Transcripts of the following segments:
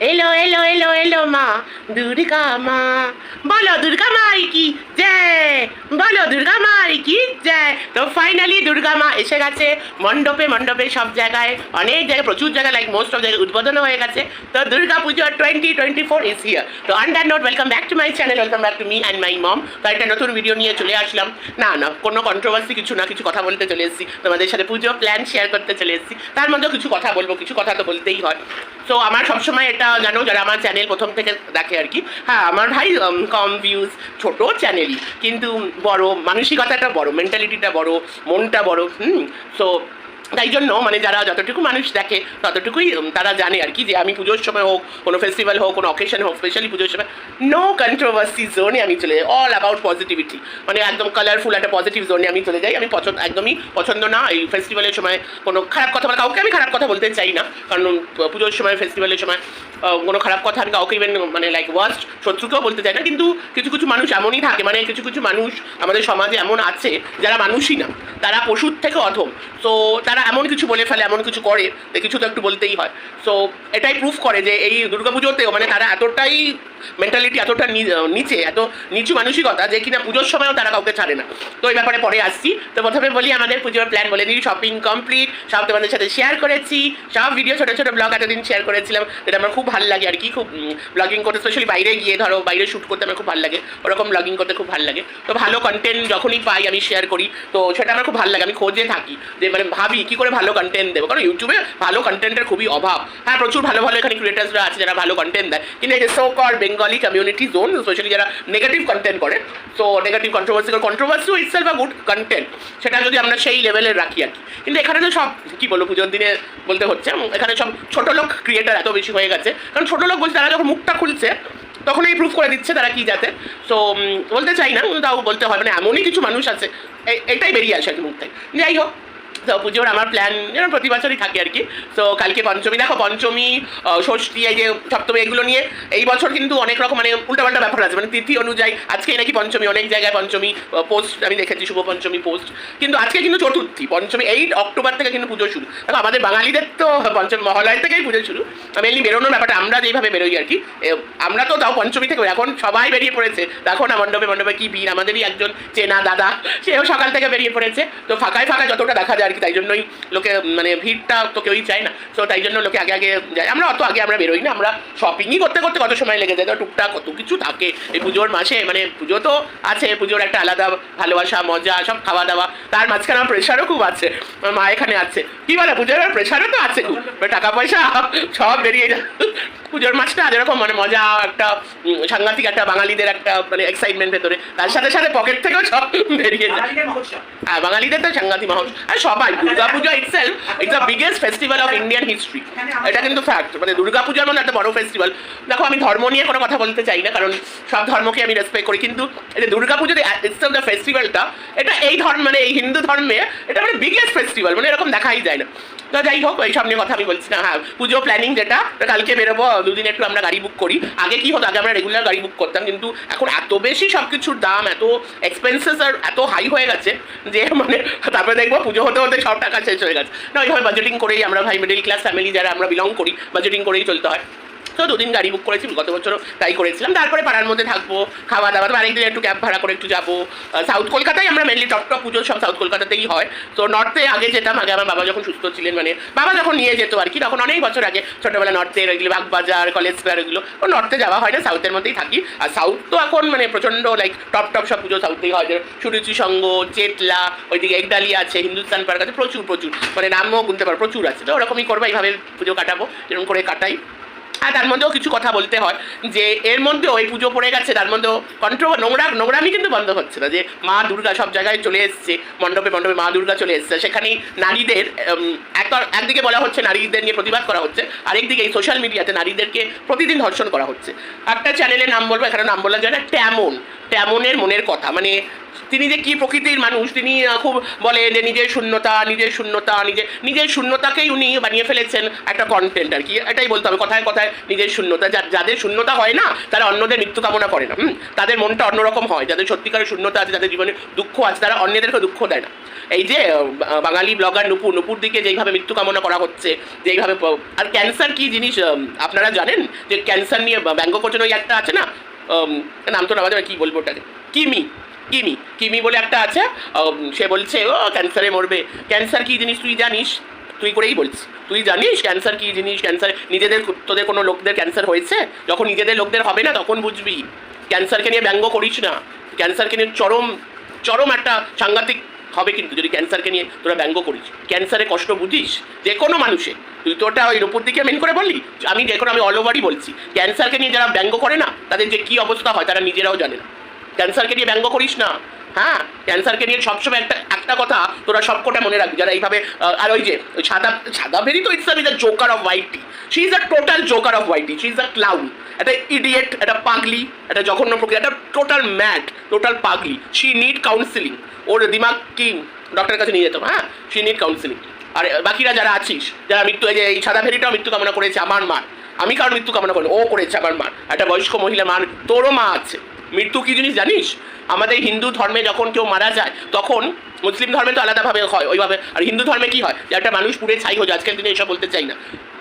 এলো এলো এলো এলো মা, দুর্গা মা। বলো দুর্গা মাই কি জয়? বলো দুর্গা মাই কি জয়? তো ফাইনালি দুর্গা মা এসে গেছে। মণ্ডপে মণ্ডপে সব জায়গায়, অনেক জায়গায়, প্রচুর জায়গায় লাইক মোস্ট অফ জায়গায় উদ্বোধন হয়ে গেছে। তো Durga Puja twenty twenty four is here তো under note welcome back to my channel welcome back to me and my mom তো একটা নতুন ভিডিও নিয়ে চলে আসলাম। না না, কোনো কন্ট্রোভার্সি কিছু না, কিছু কথা বলতে চলে এসেছি। তোমাদের সাথে পুজো প্ল্যান শেয়ার করতে চলে এসেছি। তার মধ্যেও কিছু কথা বলব, কিছু কথা তো বলতেই হয়। তো আমার সবসময় এটা জানো, যারা আমার চ্যানেল প্রথম থেকে দেখে আর কি হ্যাঁ আমার ভাই কম ভিউজ ছোট চ্যানেলই কিন্তু বড়, মানসিকতাটা বড় মেন্টালিটিটা বড়, মনটা বড়, হুম? সো তাই জন্য মানে যারা যতটুকু মানুষ দেখে, ততটুকুই তারা জানে আর কি যে আমি পুজোর সময় হোক, কোনো ফেস্টিভ্যাল হোক, কোনো অকেশন হোক স্পেশালি পুজোর সময় নো কন্ট্রোভার্সি জোনে আমি চলে যাই অল অ্যাবাউট পজিটিভিটি মানে একদম কালারফুল একটা পজিটিভ জোনে আমি চলে যাই, আমি পছন্দ, একদমই পছন্দ না, এই ফেস্টিভ্যালের সময় কোনো খারাপ কথা মানে কাউকে আমি খারাপ কথা বলতে চাই না, কারণ পুজোর সময় ফেস্টিভ্যালের সময় কোনো খারাপ কথা আমি কাউকে ইভেন মানে লাইক ওয়ার্স্ট শত্রুকেও বলতে চাই না, কিন্তু কিছু কিছু মানুষ এমনই থাকে মানে কিছু কিছু মানুষ আমাদের সমাজে এমন আছে, যারা মানুষই না, তারা পশুর থেকে অধম। তো তারা এমন কিছু বলে ফেলে, এমন কিছু করে কিছু তো একটু বলতেই হয়। সো এটাই প্রুফ করে যে এই দুর্গাপুজোতেও মানে তারা এতটাই মেন্টালিটি এতটা নিচে, এত নিচু মানসিকতা যে কিনা পুজোর সময়ও তারা কাউকে ছাড়ে না। তো এই ব্যাপারে পরে আসছি। তো প্রথমে বলি আমাদের পুজোর প্ল্যান বলে দিই শপিং কমপ্লিট সব তোমাদের সাথে শেয়ার করেছি, সব ভিডিও ছোটো ছোটো ব্লগ এতদিন শেয়ার করেছিলাম, যেটা আমার খুব ভালো লাগে আর কি, খুব ব্লগিং করতে স্পেশালি বাইরে গিয়ে ধরো, বাইরে শ্যুট করতে আমার খুব ভালো লাগে, ওরকম ব্লগিং করতে খুব ভালো লাগে। তো ভালো কন্টেন্ট যখনই পাই আমি শেয়ার করি, তো সেটা আমার খুব ভালো লাগে, আমি খোঁজে থাকি, যে মানে ভাবি কী করে ভালো কন্টেন্ট দেবো? কারণ ইউটিউবে ভালো কন্টেন্টের খুবই অভাব। হ্যাঁ প্রচুর ভালো ভালো এখানে ক্রিয়েটার্সরা আছে যারা ভালো কন্টেন্ট দেয়। কিন্তু এই যে so called Bengali community zone specially যারা নেগেটিভ কন্টেন্ট করে তো negative controversy controversy itself a good content সেটা যদি আমরা সেই লেভেলে রাখি আর কি। কিন্তু এখানে তো সব, কী বলব, পুজোর দিনে বলতে হচ্ছে এখানে সব ছোটো লোক ক্রিয়েটার এত বেশি হয়ে গেছে। কারণ ছোটো লোক বলছে, তারা যখন মুখটা খুলছে, তখনই প্রুফ করে দিচ্ছে তারা কি যাতে। সো বলতে চাই না তাও বলতে হয়। মানে এমনই কিছু মানুষ আছে এটাই বেরিয়ে আসে আর কি মুখ থেকে যাই হোক তো পুজোর আমার প্ল্যান যেন প্রতি বছরই থাকে আর কি। তো কালকে পঞ্চমী, দেখো পঞ্চমী ষষ্ঠী, এই যে সপ্তমী, এগুলো নিয়ে এই বছর কিন্তু অনেক রকম মানে উল্টাপাল্টা ব্যাপার আছে। মানে তিথি অনুযায়ী আজকে নাকি পঞ্চমী, অনেক জায়গায় পঞ্চমী পোস্ট আমি দেখেছি শুভ পঞ্চমী পোস্ট কিন্তু আজকে কিন্তু চতুর্থী, পঞ্চমী এইট অক্টোবর থেকে কিন্তু পুজো শুরু। দেখো, আমাদের বাঙালিদের তো পঞ্চমী মহালয় থেকেই পুজো শুরু। মেনলি বেরোনোর ব্যাপারটা আমরা যেইভাবে বেরোই আর কি। আমরা তো তাও পঞ্চমী থেকে এখন সবাই বেরিয়ে পড়েছে। দেখো না মণ্ডপে মণ্ডপে কি ভিড়, আমাদেরই একজন চেনা দাদা, সেও সকাল থেকে বেরিয়ে পড়েছে। তো ফাঁকায় ফাঁকা যতটা দেখা যায় কি তাই জন্যই লোকে মানে ভিড়টা তো কেউই চায় না। তো তাই জন্য লোকে আগে আগে যায়। আমরা অত আগে আমরা বেরোই না আমরা শপিংই করতে করতে কত সময় লেগে যায়। তো টুকটাক কত কিছু থাকে। এই পুজোর মাসে মানে পুজো তো আছে পুজোর একটা আলাদা ভালোবাসা মজা সব খাওয়া দাওয়া তার মাঝখানে আমার প্রেশারও খুব আছে। আমার মা এখানে আছে। কি বলে পুজোর প্রেশারও তো আছে খুব। টাকা পয়সা সব বেরিয়ে যায়। পুজোর মাসটা যেরকম মানে মজা একটা সাংঘাতিক একটা বাঙালিদের একটা মানে এক্সাইটমেন্ট ভেতরে। তার সাথে সাথে পকেট থেকেও সব বেরিয়ে যায়। হ্যাঁ বাঙালিদের তো সাংঘাতিক মহোৎসব। আর সবাই Durga Puja itself it's the biggest festival of Indian history এটা কিন্তু ফ্যাক্ট মানে দুর্গা পূজার মধ্যে একটা বড় ফেস্টিভ্যাল দেখো, আমি ধর্ম নিয়ে কোনো কথা বলতে চাই না, কারণ সব ধর্মকে আমি রেসপেক্ট করি, কিন্তু দুর্গা পুজোতে ইটসেলফ দ্য ফেস্টিভ্যালটা এটা এই ধর্ম মানে এই হিন্দু ধর্মে এটা মানে বিগেস্ট ফেস্টিভ্যাল মানে এরকম দেখাই যায় না। তো যাই হোক, এইসব নিয়ে কথা আমি বলছি না। হ্যাঁ পুজো প্ল্যানিং যেটা কালকে বেরোবো, দুদিন একটু আমরা গাড়ি বুক করি। আগে কি হতো, আগে আমরা রেগুলার গাড়ি বুক করতাম, কিন্তু এখন এত বেশি সব কিছুর দাম, এত এক্সপেন্সেস আর এত হাই হয়ে গেছে যে মানে তারপরে দেখব পুজো হতে হতে সব টাকা শেষ হয়ে গেছে। না ওইভাবে বাজেটিং করেই আমরা ভাই মিডিল ক্লাস ফ্যামিলি যারা আমরা বিলং করি বাজেটিং করেই চলতে হয়। তো দুদিন গাড়ি বুক করেছি গত বছরও তাই করেছিলাম। তারপরে পাড়ার মধ্যে থাকব, খাওয়া দাওয়া তো আরেকদিন একটু ক্যাব ভাড়া করে একটু যাব। সাউথ কলকাতায় আমরা মেনলি টপ টপ পুজো সব সাউথ কলকাতাতেই হয়। তো নর্থে আগে যেতাম, আগে আমার বাবা যখন সুস্থ ছিলেন মানে বাবা যখন নিয়ে যেত আর কি, তখন অনেক বছর আগে ছোটোবেলা নর্থের ওইগুলো বাগবাজার কলেজ স্কোয়ার ওইগুলো তো নর্থে যাওয়া হয় না সাউথের মধ্যেই থাকি। আর সাউথ তো এখন মানে প্রচণ্ড লাইক টপ টপ সব পুজো সাউথেই হয় সুরুচি সঙ্গ চেতলা, ওইদিকে একডালি আছে, হিন্দুস্তান পার্ক আছে, প্রচুর প্রচুর। মানে নামও গুনতে পারো, প্রচুর আছে। তো ওরকমই করব, এইভাবে পুজো কাটাবো, যেরকম করে কাটাই। আর তার মধ্যেও কিছু কথা বলতে হয় যে এর মধ্যেও এই পুজো পড়ে গেছে, তার মধ্যেও কন্ট্রো নোংরা, নোংরামি কিন্তু বন্ধ হচ্ছে না যে মা দুর্গা সব জায়গায় চলে এসছে, মণ্ডপে মণ্ডপে মা দুর্গা চলে এসছে। সেখানে নারীদের এক একদিকে বলা হচ্ছে নারীদের নিয়ে প্রতিবাদ করা হচ্ছে, আরেকদিকে এই সোশ্যাল মিডিয়াতে নারীদেরকে প্রতিদিন ধর্ষণ করা হচ্ছে। একটা চ্যানেলের নাম বলব, এখানে নাম বলা যায় ট্যামন, ট্যামনের মনের কথা। মানে তিনি যে কি প্রকৃতির মানুষ, তিনি খুব বলে যে নিজের শূন্যতা নিজের শূন্যতা নিজের নিজের শূন্যতাকেই উনি বানিয়ে ফেলেছেন একটা কন্টেন্ট আর কি। এটাই বলতে হবে, কথায় কথায় নিজের শূন্যতা যা- যাদের শূন্যতা হয় না, তারা অন্যদের মৃত্যু কামনা করে না তাদের মনটা অন্যরকম হয়, যাদের সত্যিকারের শূন্যতা আছে, যাদের জীবনে দুঃখ আছে, তারা অন্যদেরকে দুঃখ দেয় না। এই যে বাঙালি ব্লগার নুপুর নুপুর দিকে যেইভাবে মৃত্যু কামনা করা হচ্ছে, যেইভাবে আর ক্যান্সার কি জিনিস আপনারা জানেন যে ক্যান্সার নিয়ে ব্যঙ্গ করছেন ওই একটা আছে না? নাম তো না কি বলব ওটাকে? কিমি। কিমি কিমি বলে একটা আছে সে বলছে, ও, ক্যান্সারে মরবে। ক্যান্সার কি জিনিস তুই জানিস? তুই করেই বলছিস তুই জানিস ক্যান্সার কি জিনিস? ক্যান্সার, নিজেদের তোদের কোনো লোকদের ক্যান্সার হয়েছে? যখন নিজেদের লোকদের হবে না, তখন বুঝবি। ক্যান্সারকে নিয়ে ব্যঙ্গ করিস না। ক্যান্সারকে নিয়ে চরম চরম একটা সাংঘাতিক হবে কিন্তু, যদি ক্যান্সারকে নিয়ে তোরা ব্যঙ্গ করিস। ক্যান্সারে কষ্ট বুঝিস? যে কোনো মানুষে। তুই তো ওটা ওই উপর দিকে মেন করে বললি? আমি দেখুন আমি অল ওভারই বলছি। ক্যান্সারকে নিয়ে যারা ব্যঙ্গ করে না, তাদের যে কী অবস্থা হয়, তারা নিজেরাও জানে না। ক্যান্সারকে নিয়ে ব্যঙ্গ করিস না। হ্যাঁ ক্যান্সারকে নিয়ে সবসময় একটা একটা কথা তোরা সবকটা মনে রাখবি। যারা এইভাবে আর ওই যে সাদা সাদা ভেরি তো it's the joker of whitey she is a total joker of whitey she is a clown একটা ইডিয়েট একটা পাগলি, একটা জঘন্য প্রক্রিয়া একটা টোটাল ম্যাড টোটাল পাগলি। শি নিড কাউন্সিলিং ওর দিমাগ কি? ডক্টরের কাছে নিয়ে যেতাম হ্যাঁ শি নিড কাউন্সিলিং আর বাকিরা যারা আছিস, যারা মৃত্যু, এই যে, এই সাদা ভেরিটাও মৃত্যু কামনা করেছে, আমার মার। আমি কারোর মৃত্যু কামনা করি ও করেছে আমার মার। একটা বয়স্ক মহিলা মার, তোরও মা আছে। মৃত্যু কি জিনিস জানিস? আমাদের হিন্দু ধর্মে যখন কেউ মারা যায়, তখন মুসলিম ধর্মে তো আলাদাভাবে হয়, ওইভাবে। আর হিন্দু ধর্মে কি হয়? যে একটা মানুষ পুড়ে ছাই হয়ে যায়, আজকের দিনে এসব বলতে চাই না।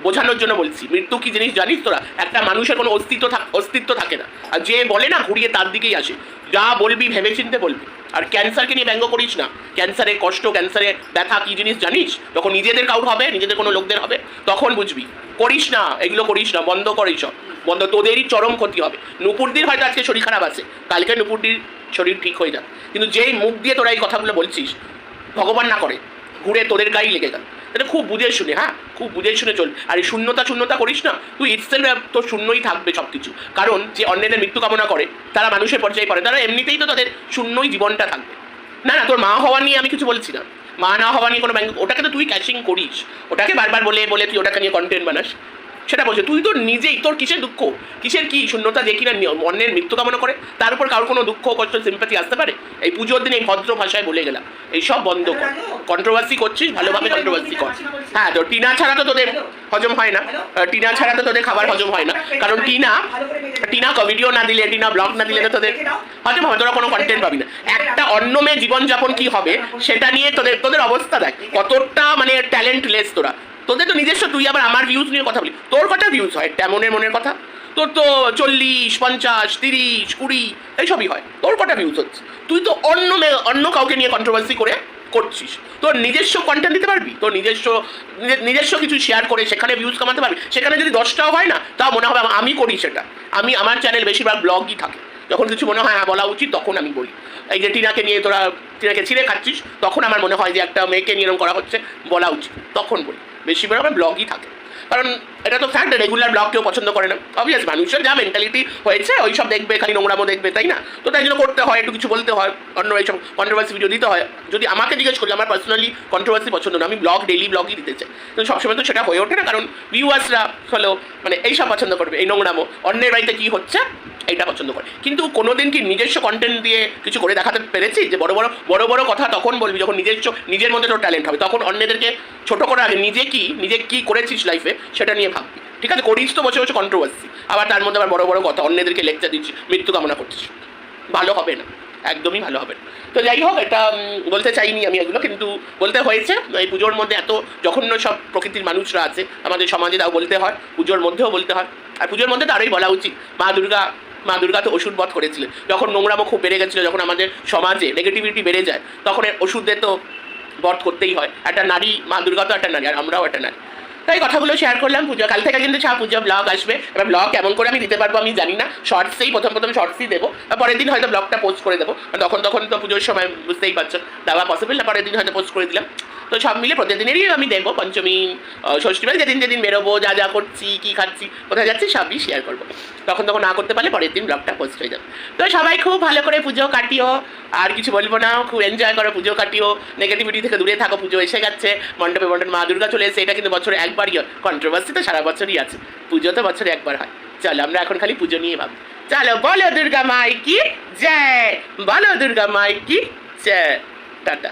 বোঝানোর জন্য বলছি। মৃত্যু কি জিনিস জানিস তোরা? একটা মানুষের কোনো অস্তিত্ব অস্তিত্ব থাকে না। আর যে বলে না, ঘুরিয়ে তার দিকেই আসে। যা বলবি ভেবে চিনতে বলবি। আর ক্যান্সারকে নিয়ে ব্যঙ্গ করিস না। ক্যান্সারের কষ্ট ক্যান্সারে ব্যথা কি জিনিস জানিস? যখন নিজেদের কাউর হবে, নিজেদের কোনো লোকদের হবে, তখন বুঝবি। করিস না, এগুলো করিস না, বন্ধ কর বন্ধ, তোদেরই চরম ক্ষতি হবে। নুপুরদির হয়তো আজকে শরীর খারাপ আছে। কালকে নুপুরদির শরীর ঠিক হয়ে যাবে। কিন্তু যেই মুখ দিয়ে তোরা এই কথাগুলো বলছিস, ভগবান না করে, ঘুরে তোদের গায়ে লেগে গেল এটা খুব বুঝে শুনে হ্যাঁ? খুব বুঝে শুনে চল। আর এই শূন্যতা শূন্যতা করিস না, তুই ইটসেলফ তোর শূন্যই থাকবে সব কিছু কারণ যে অন্যদের মৃত্যু কামনা করে, তারা মানুষের পর্যায়ে পড়ে তারা এমনিতেই তো তাদের শূন্যই জীবনটা থাকবে। না না, তোর মা হওয়া নিয়ে আমি কিছু বলছি না। মা না হওয়া নিয়ে কোনো ব্যাংক ওটাকে তো তুই ক্যাশিং করিস। ওটাকে বারবার বলে বলে তুই ওটাকে নিয়ে কন্টেন্ট বানাস। সেটা বলছে তুই তো নিজেই তোর কিসের দুঃখ? কিসের কি শূন্যতা যে কিনা অন্যের মৃত্যু কামনা করে? তার উপর কারোর কোনো দুঃখ কষ্ট সিম্পাতি আসতে পারে? এই পুজোর দিন এই ভদ্র ভাষায় বলে গেলাম এইসব বন্ধ কর। কন্ট্রোভার্সি করছিস ভালোভাবে কন্ট্রোভার্সি কর। হ্যাঁ তো টিনা ছাড়া তো তোদের হজম হয় না। টিনা ছাড়া তো তোদের খাবার হজম হয় না। কারণ টিনা টিনা ভিডিও না দিলে টিনা ব্লগ না দিলে তো তোদের হজম হবে তোরা কোনো কন্টেন্ট পাবি না। একটা অন্য মেয়ে জীবনযাপন কি হবে সেটা নিয়ে তোদের তোদের অবস্থা দেখ। কতটা মানে ট্যালেন্টলেস তোরা। তোদের তো নিজস্ব, তুই আবার আমার ভিউজ নিয়ে কথা বলি। তোর কটা ভিউজ হয়? তেমনের মনের কথা? তোর তো চল্লিশ, পঞ্চাশ, তিরিশ, কুড়ি, এইসবই হয়। তোর কটা ভিউজ হচ্ছে? তুই তো অন্য অন্য কাউকে নিয়ে কন্ট্রোভার্সি করে করছিস। তোর নিজস্ব কন্টেন্ট দিতে পারবি? তোর নিজস্ব, নিজে- নিজস্ব কিছু শেয়ার করে সেখানে ভিউজ কামাতে পারবি? সেখানে যদি দশটাও হয় না, তাও মনে হবে আমি করি সেটা। আমি, আমার চ্যানেল বেশিরভাগ ব্লগই থাকে। যখন কিছু মনে হয় হ্যাঁ বলা উচিত, তখন আমি বলি। এই যে টিনাকে নিয়ে তোরা, টিনাকে ছিঁড়ে খাচ্ছিস, তখন আমার মনে হয় যে একটা মেয়েকে নিয়ে করা হচ্ছে, বলা উচিত, তখন বলি। বেশিরভাগ আমার ব্লগই থাকে। কারণ এটা তো ফ্যাক্ট রেগুলার ব্লগ কেউ পছন্দ করে না। অবভিয়াস মানুষের যা মেন্টালিটি হয়েছে ওই সব দেখবে, খালি নোংরামো দেখবে, তাই না? তো তাই জন্য করতে হয়, একটু কিছু বলতে হয়, অন্য এইসব কন্ট্রোভার্সি ভিডিও দিতে হয়। যদি আমাকে জিজ্ঞেস করি, আমার পার্সোনালি কন্ট্রোভার্সি পছন্দ না, আমি ব্লগ ডেইলি ব্লগই দিতে চাই। তো সবসময় তো সেটা হয়ে ওঠে না, কারণ ভিউয়ার্সরা হলো মানে এইসব পছন্দ করবে, এই নোংরামো। অন্যের বাড়িতে কী হচ্ছে, এইটা পছন্দ করে। কিন্তু কোনোদিন কি নিজস্ব কন্টেন্ট দিয়ে কিছু করে দেখাতে পেরেছি? যে বড় বড় বড় বড় কথা তখন বলবি, যখন নিজস্ব নিজের মধ্যে তোর ট্যালেন্ট হবে। তখন অন্যদেরকে ছোট করার আগে নিজে কি নিজে কি করেছিস লাইফে সেটা নিয়ে ভাববি ঠিক আছে, করিস তো বসে বসে কন্ট্রোভার্সি আবার তার মধ্যে আবার বড় বড় কথা, অন্যদেরকে লেকচার দিচ্ছি, মৃত্যু কামনা করছিস। ভালো হবে না, একদমই ভালো হবে তো যাই হোক, এটা বলতে চাইনি আমি এগুলো, কিন্তু বলতে হয়েছে, এই পুজোর মধ্যে এত জঘন্য সব প্রকৃতির মানুষরা আছে, আমাদের সমাজে তাও বলতে হয়, পুজোর মধ্যেও বলতে হয়। আর পুজোর মধ্যে তো আরোই বলা উচিত, মা দুর্গা মা দুর্গা তো ওষুধ বধ করেছিলেন। যখন নোংরামো খুব বেড়ে গেছিল, যখন আমাদের সমাজে নেগেটিভিটি বেড়ে যায়, তখন ওষুধদের তো বধ করতেই হয়। একটা নারী, মা দুর্গা তো একটা নারী, আর আমরাও একটা নারী। তাই কথাগুলো শেয়ার করলাম পুজো কাল থেকে কিন্তু সব পুজো ব্লগ আসবে। এবার ব্লগ কেমন করে আমি দিতে পারব আমি জানি না। শর্টসেই প্রথম প্রথম শর্টসই দেবো। পরের দিন হয়তো ব্লগটা পোস্ট করে দেবো। তখন তখন তো পুজোর সময় বুঝতেই পারছ দেওয়া পসিবল না পরের দিন হয়তো পোস্ট করে দিলাম। তো সব মিলে প্রতিদিনেরই আমি দেখব পঞ্চমী আহ, ষষ্ঠী মানে যেদিন যেদিন বেরোবো যা যা করছি কী খাচ্ছি কোথায় যাচ্ছি সবই শেয়ার করব। তখন তখন না করতে পারলে পরের দিন ব্লগটা পোস্ট হয়ে যাবে। তো সবাই খুব ভালো করে পুজো কাটিও। আর কিছু বলব না খুব এনজয় করো পুজো কাটিও। নেগেটিভিটি থেকে দূরে থাকো পুজো এসে গেছে। মণ্ডপে মণ্ডপ মা দুর্গা চলে এসে এটা কিন্তু বছরে একবারই হয় কন্ট্রোভার্সি তো সারা বছরই আছে, পুজো তো বছরে একবার হয়। চলো, আমরা এখন খালি পুজো নিয়ে ভাবি। চলো, বলো দুর্গা মাই কি? জয়! বলো দুর্গা মাই কি? জয়! টাটা।